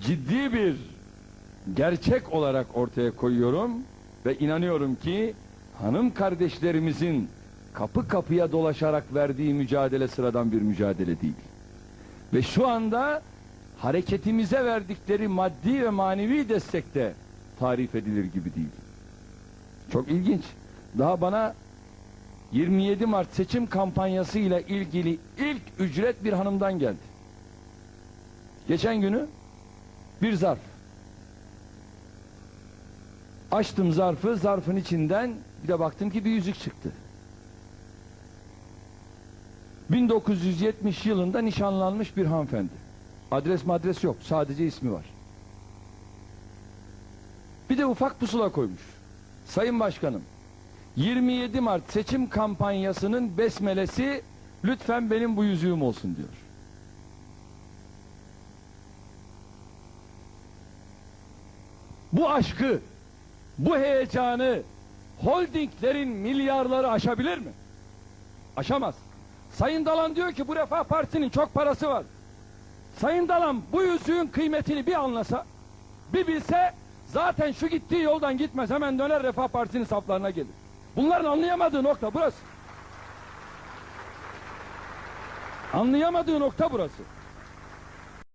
ciddi bir gerçek olarak ortaya koyuyorum ve inanıyorum ki hanım kardeşlerimizin kapı kapıya dolaşarak verdiği mücadele sıradan bir mücadele değil. Ve şu anda hareketimize verdikleri maddi ve manevi destekte tarif edilir gibi değil. Çok ilginç. Daha bana 27 Mart seçim kampanyası ile ilgili ilk ücret bir hanımdan geldi. Geçen günü bir zarf. Açtım zarfı, zarfın içinden bir de baktım ki bir yüzük çıktı. 1970 yılında nişanlanmış bir hanımefendi. Adres madres yok, sadece ismi var. Bir de ufak pusula koymuş. Sayın Başkanım, 27 Mart seçim kampanyasının besmelesi lütfen benim bu yüzüğüm olsun diyor. Bu aşkı, bu heyecanı holdinglerin milyarları aşabilir mi? Aşamaz. Sayın Dalan diyor ki bu Refah Partisi'nin çok parası var. Sayın Dalan bu yüzüğün kıymetini bir anlasa, bir bilse zaten şu gittiği yoldan gitmez hemen döner Refah Partisi'nin saflarına gelir. Bunların anlayamadığı nokta burası. Anlayamadığı nokta burası.